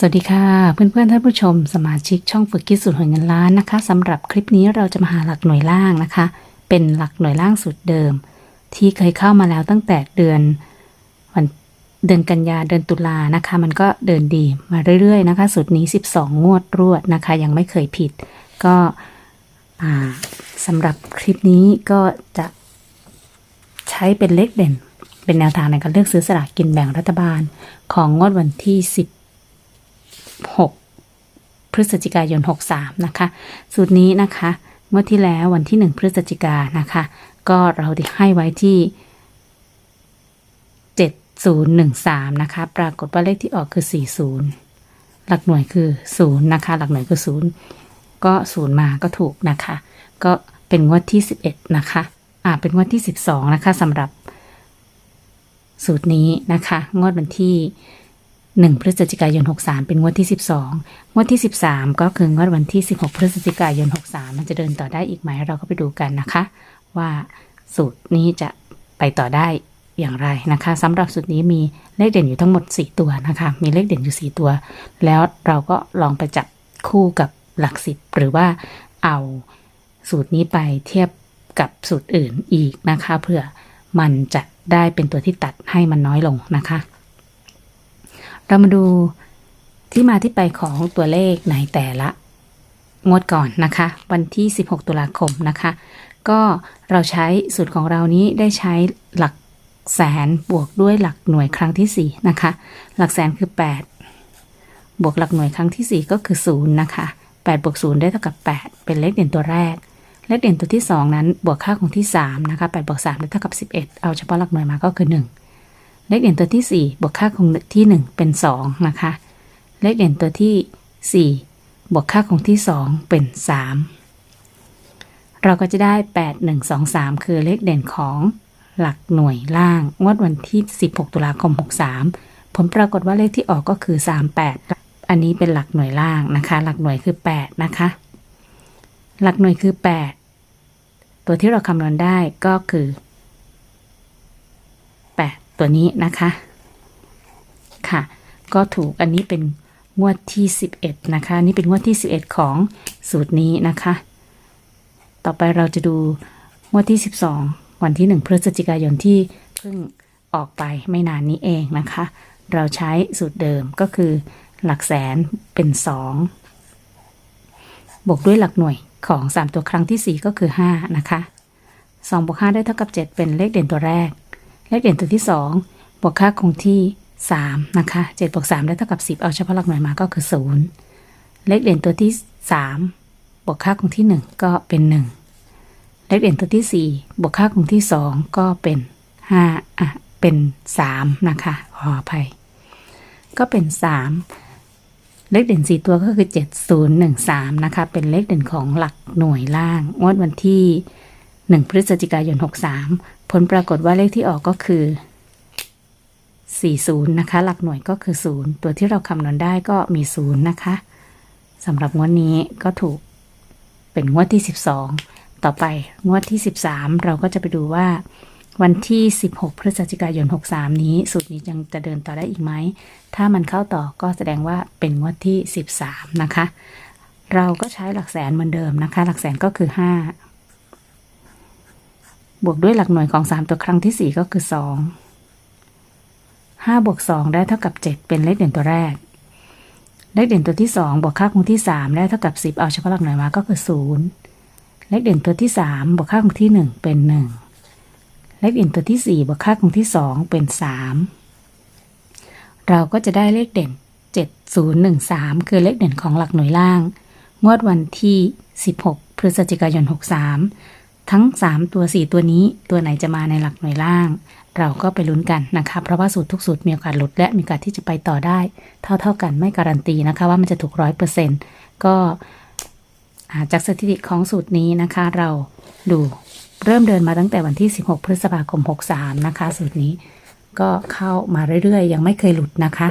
สวัสดีค่ะ เพื่อนๆท่านผู้ชม สมาชิกช่องฝึกคิดสูตรหวยเงินล้านนะคะสำหรับคลิปนี้เราจะมาหาหลักหน่วยล่างนะคะ เป็นหลักหน่วยล่างสูตรเดิม ที่เคยเข้ามาแล้วตั้งแต่เดือนวันเดือนกันยาเดือนตุลานะคะ มันก็เดินดีมาเรื่อยๆนะคะสูตรนี้ 12 งวดรวดนะคะ ยังไม่เคยผิด ก็อ่าสำหรับคลิปนี้ก็จะใช้เป็นเลขเด่น เป็นแนวทางในการเลือกซื้อสลากกินแบ่งรัฐบาล ของงวดวันที่ 16 พฤศจิกายน 63 นะคะ สูตรนี้นะคะงวดที่แล้ววันที่ 1 พฤศจิกายนนะคะ ก็เราได้ให้ไว้ที่ 7013 นะคะ ปรากฏว่าเลขที่ออกคือ 40 หลักหน่วยคือ 0 นะคะ หลักหน่วยคือ 0 ก็ 0 มาก็ถูกนะคะ ก็เป็นงวดที่ 11 นะคะ อ่า เป็นงวดที่ 12 นะคะสำหรับสูตรนี้นะคะ งวดวันที่ 1 พฤศจิกายน 63 เป็นงวดที่ 12 งวดที่ 13 ก็คืองวดวันที่ 16 พฤศจิกายน 63 มันจะเดินต่อได้อีกไหมเราก็ไปดูกันนะคะ ว่าสูตรนี้จะไปต่อได้อย่างไรนะคะสำหรับสูตรนี้มีเลขเด่นอยู่ทั้งหมด 4 ตัวนะคะ มีเลขเด่นอยู่ 4 ตัว แล้วเราก็ลองไปจับคู่กับหลักสิบหรือว่าเอาสูตรนี้ไปเทียบกับสูตรอื่นอีกนะคะเพื่อมันจะได้เป็นตัวที่ตัดให้มันน้อยลงนะคะ เรามาดูที่มาที่ไปของตัวเลขในแต่ละงวดก่อนนะคะ วันที่ 16 ตุลาคมนะคะ ก็เราใช้สูตรของเรานี้ได้ใช้หลักแสนบวกด้วยหลักหน่วยครั้งที่ 4 นะคะ หลักแสนคือ 8 บวกหลักหน่วยครั้งที่ 4 ก็คือ 0 นะคะ 8 บวก 0 ได้เท่ากับ 8 เป็นเลขเด่นตัวแรก เลขเด่นตัวที่ 2 นั้นบวกค่าของที่ 3 นะคะ 8 บวก 3 ได้เท่ากับ 11 เอาเฉพาะหลักหน่วยมาก็คือ 1 เลขเด่นตัวที่ 4 บวกค่าคงที่ 1 เป็น 2 นะคะ เลขเด่นตัวที่ 4 บวกค่าคงที่ 2 เป็น 3 เราก็จะได้ 8 1 2 3 คือเลขเด่นของหลักหน่วยล่างงวดวันที่ 16 ตุลาคม 63 ผลปรากฏว่าเลขที่ออกก็คือ 38 อันนี้เป็นหลักหน่วยล่างนะคะ หลักหน่วยคือ 8 นะคะ หลักหน่วยคือ 8 ตัวที่เราคำนวณได้ก็คือ ตัวนี้นะคะ ค่ะ ก็ถูกอันนี้เป็นงวดที่ 11 นะคะ นี่เป็นงวดที่ 11 ของสูตรนี้นะคะ ต่อไปเราจะดูงวดที่ 12 วันที่ 1 พฤศจิกายนที่เพิ่งออกไปไม่นานนี้เองนะคะ เราใช้สูตรเดิมก็คือหลักแสนเป็น 2 บวกด้วยหลักหน่วยของ 3 ตัวครั้งที่ 4 ก็คือ 5 นะคะ 2บวก5ได้เท่ากับ 7 เป็นเลขเด่นตัวแรก เลขเด่นตัวที่ 2 บวกค่าคงที่ 3 นะคะ7บวก3ได้เท่ากับ 10 เอาเฉพาะหลักหน่วยมาก็คือ 0 เลขเด่นตัวที่ 3 บวกค่าคงที่ 1 ก็เป็น 1 เลขเด่นตัวที่ 4 บวกค่าคงที่ 2 ก็เป็น 5 อะ เป็น 3 นะคะ ขออภัย ก็เป็น 3 เลขเด่น 4 ตัวก็คือ 7013 นะคะ เป็นเลขเด่นของหลักหน่วยล่าง งวดวันที่ 1 พฤศจิกายน 63 ผลปรากฏว่าเลขที่ออกก็คือ 40 นะคะ หลักหน่วยก็คือ 0 ตัวที่เราคำนวณได้ก็มี 0 นะคะสำหรับงวดนี้ก็ถูกเป็นงวดที่ 12 ต่อไปงวดที่ 13 เราก็จะไปดูว่าวันที่ 16 พฤศจิกายน 63 นี้ สูตรนี้ยังจะเดินต่อได้อีกไหม ถ้ามันเข้าต่อก็แสดงว่าเป็นงวดที่ 13 นะคะ เราก็ใช้หลักแสนเหมือนเดิมนะคะ หลักแสนก็คือ 5 บวกด้วยหลักหน่วยของ 3 ตัวครั้งที่ 4 ก็คือ 2 5 บวก 2 ได้เท่ากับ 7 เป็นเลขเด่นตัวแรก เลขเด่นตัวที่ 2 บวกค่าคงที่ 3 ได้เท่ากับ 10 เอาเฉพาะหลักหน่วยมาก็คือ 0 เลขเด่นตัวที่ 3 บวกค่าคงที่ 1 เป็น 1 เลขเด่นตัวที่ 4 บวกค่าคงที่ 2 เป็น 3 เราก็จะได้เลขเด่น 7013 คือเลขเด่นของหลักหน่วยล่าง งวดวันที่ 16 พฤศจิกายน 63 ทั้ง 3 ตัว 4 ตัวนี้ตัวไหนจะมาในหลักหน่วยล่าง เราก็ไปลุ้นกันนะคะ เพราะว่าสูตรทุกสูตรมีโอกาสหลุดและมีโอกาสที่จะไปต่อได้ เท่าๆกันไม่การันตีนะคะ ว่ามันจะถูกร้อยเปอร์เซ็นต์ก็จากสถิติของสูตรนี้นะคะ เราดูเริ่มเดินมาตั้งแต่วันที่ 16 พฤษภาคม 63 นะคะ สูตรนี้ก็เข้ามาเรื่อยๆ ยังไม่เคยหลุดนะคะ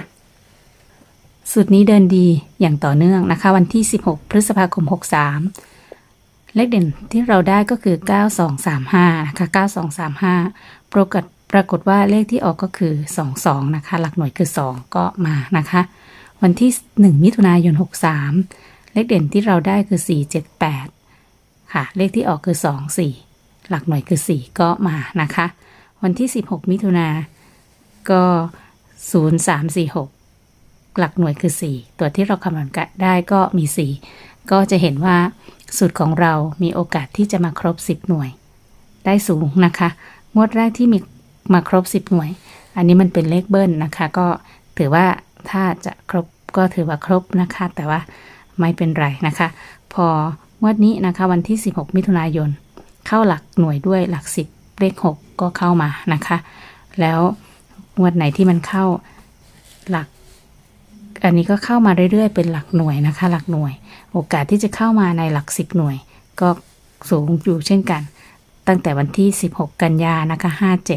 สูตรนี้เดินดีอย่างต่อเนื่องนะคะ วันที่ 16 พฤษภาคม 63 เลขเด่นที่เราได้ก็คือ 9235 นะคะ 9235 ปรากฏปรากฏว่าเลขที่ออกก็คือ 22 นะคะ หลักหน่วยคือ 2 ก็มานะคะ วันที่ 1 มิถุนายน 63 เลขเด่นที่เราได้คือ 478 ค่ะ เลขที่ออกคือ 2 4 หลักหน่วยคือ 4 ก็มานะคะ วันที่ 16 มิถุนาก็ 0346 หลักหน่วยคือ 4 ตัวที่เราคำนวณได้ก็มี 4 ก็จะเห็นว่า สูตรของเรามีโอกาสที่จะมาครบ 10 หน่วย ได้สูงนะคะ งวดแรกที่มีมาครบ 10 หน่วย อันนี้มันเป็นเลขเบิ้ลนะคะ ก็ถือว่าถ้าจะครบก็ถือว่าครบนะคะ แต่ว่าไม่เป็นไรนะคะ พองวดนี้นะคะ วันที่ 16 มิถุนายน เข้าหลักหน่วยด้วยหลัก 10 เลข 6 ก็เข้ามานะคะ แล้วงวดไหนที่มันเข้าหลัก อันนี้ก็เข้ามาเรื่อยๆ เป็นหลักหน่วยนะคะ หลักหน่วย โอกาสที่จะเข้ามาในหลัก10หน่วย ก็สูงอยู่เช่นกัน ตั้งแต่วันที่ 16 กันยานะคะ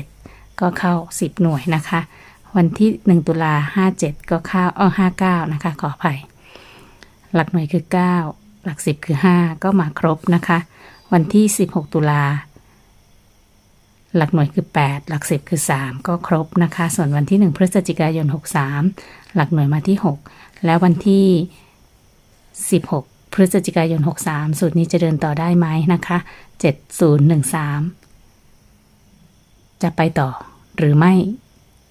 57 ก็เข้า 10 หน่วยนะคะ วันที่ 1 ตุลา57 ก็เข้าอ้อ59 นะคะ ขออภัย หลักหน่วยคือ 9 หลัก 10 คือ 5 ก็มาครบนะคะ วันที่ 16 ตุลา หลักหน่วยคือ 8 หลัก 10 คือ 3 ก็ครบนะคะ ส่วนวันที่ 1 พฤศจิกายน 63 หลักหน่วยมาที่ 6 แล้ววันที่ 16 พฤศจิกายน 63 สูตรนี้จะเดินต่อได้ไหมนะคะ 7013 จะไปต่อหรือไม่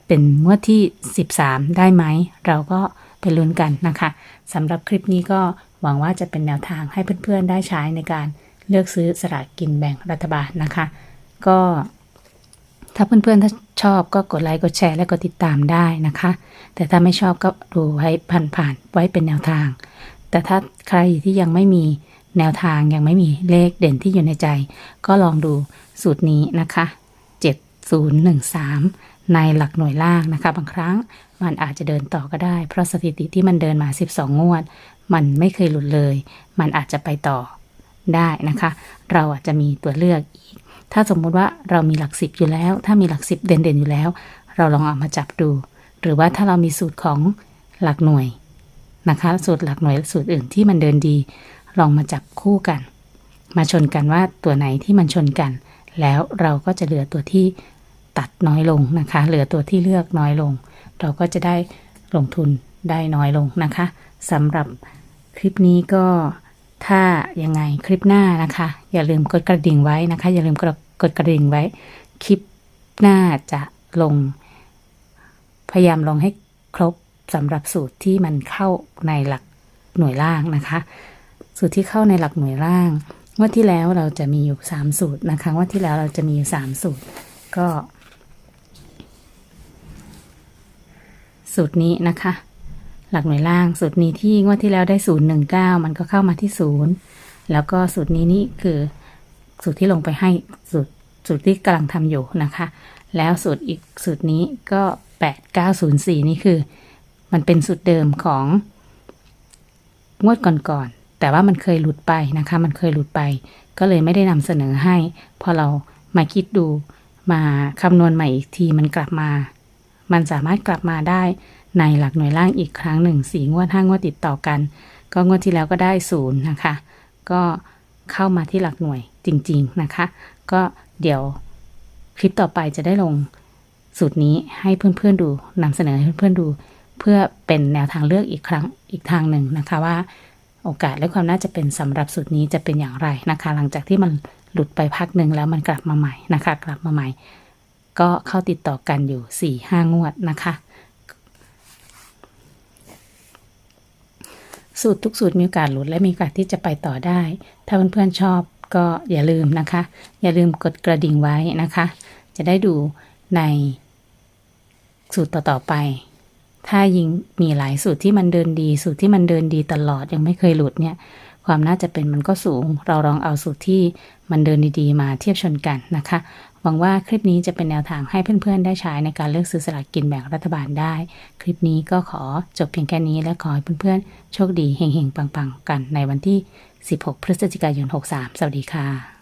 เป็นงวดที่ 13 ได้ไหม เราก็ไปลุ้นกันนะคะสำหรับคลิปนี้ก็หวังว่าจะเป็นแนวทางให้เพื่อนๆได้ใช้ในการเลือกซื้อสลากกินแบ่งรัฐบาลนะคะ ก็ ถ้าเพื่อนๆถ้าชอบก็กดไลค์กดแชร์และกดติดตามได้นะคะ แต่ถ้าไม่ชอบก็ดูไว้ผ่านๆไว้เป็นแนวทาง แต่ถ้าใครที่ยังไม่มีแนวทางยังไม่มีเลขเด่นที่อยู่ในใจ ก็ลองดูสูตรนี้นะคะ 7013 ในหลักหน่วยล่างนะคะ บางครั้งมันอาจจะเดินต่อก็ได้ เพราะสถิติที่มันเดินมา 12 งวด มันไม่เคยหลุดเลย มันอาจจะไปต่อได้นะคะ เราอาจจะมีตัวเลือกอีก ถ้าสมมุติว่าเรามีหลักสิบอยู่แล้ว ถ้ามีหลักสิบเด่นๆอยู่แล้ว เราลองเอามาจับดู หรือว่าถ้าเรามีสูตรของหลักหน่วยนะคะ สูตรหลักหน่วยสูตรอื่นที่มันเดินดี ลองมาจับคู่กัน มาชนกันว่าตัวไหนที่มันชนกัน แล้วเราก็จะเหลือตัวที่ตัดน้อยลงนะคะ เหลือตัวที่เลือกน้อยลง เราก็จะได้ลงทุนได้น้อยลงนะคะสำหรับคลิปนี้ก็ ถ้ายังไงคลิปหน้านะคะ อย่าลืมกดกระดิ่งไว้นะคะ อย่าลืมกดกดกระดิ่งไว้ คลิปหน้าจะลง พยายามลงให้ครบสำหรับสูตรที่มันเข้าในหลักหน่วยล่างนะคะ สูตรที่เข้าในหลักหน่วยล่างว่าที่แล้วเราจะมีอยู่สามสูตรนะคะว่าที่แล้วเราจะมีอยู่สามสูตร ก็ สูตรนี้นะคะ หลักหน่วยล่างสูตรนี้ที่งวดที่แล้วได้ศูนย์หนึ่งเก้ามันก็เข้ามาที่ศูนย์แล้วก็สูตรนี้นี่คือสูตรที่ลงไปให้สูตรสูตรที่กำลังทำอยู่นะคะ แล้วสูตรอีกสูตรนี้ก็แปดเก้าศูนย์สี่นี่คือ มันเป็นสูตรเดิมของงวดก่อนๆแต่ว่ามันเคยหลุดไปนะคะ มันเคยหลุดไป ก็เลยไม่ได้นำเสนอให้ พอเรามาคิดดูมาคำนวณใหม่อีกทีมันกลับมา มันสามารถกลับมาได้ ในหลักหน่วยล่างอีกครั้งหนึ่งสี่งวดห้างวดติดต่อกัน ก็งวดที่แล้วก็ได้ศูนย์นะคะ ก็เข้ามาที่หลักหน่วยจริง ๆนะคะ ก็เดี๋ยวคลิปต่อไปจะได้ลงสูตรนี้ให้เพื่อนๆดูนำเสนอให้เพื่อนๆดู เพื่อเป็นแนวทางเลือกอีกครั้งอีกทางหนึ่งนะคะว่าโอกาสและความน่าจะเป็นสำหรับสูตรนี้จะเป็นอย่างไรนะคะ หลังจากที่มันหลุดไปพักหนึ่งแล้วมันกลับมาใหม่นะคะ กลับมาใหม่ ก็เข้าติดต่อกันอยู่สี่ห้างวดนะคะ สูตรทุกสูตรมีโอกาสหลุดและมีโอกาสที่จะไปต่อได้ ถ้าเพื่อนๆชอบก็อย่าลืมนะคะ อย่าลืมกดกระดิ่งไว้นะคะ จะได้ดูในสูตรต่อๆไป ถ้ายิงมีหลายสูตรที่มันเดินดี สูตรที่มันเดินดีตลอดยังไม่เคยหลุดเนี่ย ความน่าจะเป็นมันก็สูง เราลองเอาสูตรที่มันเดินดีๆมาเทียบชนกันนะคะ หวังว่าคลิปนี้จะเป็นแนวทางให้เพื่อนๆ ได้ใช้ในการเลือกซื้อสลากกินแบ่งรัฐบาลได้ คลิปนี้ก็ขอจบเพียงแค่นี้และขอให้เพื่อนๆ โชคดีเฮงๆ ปังๆ กันในวันที่ 16 พฤศจิกายน 63 สวัสดีค่ะ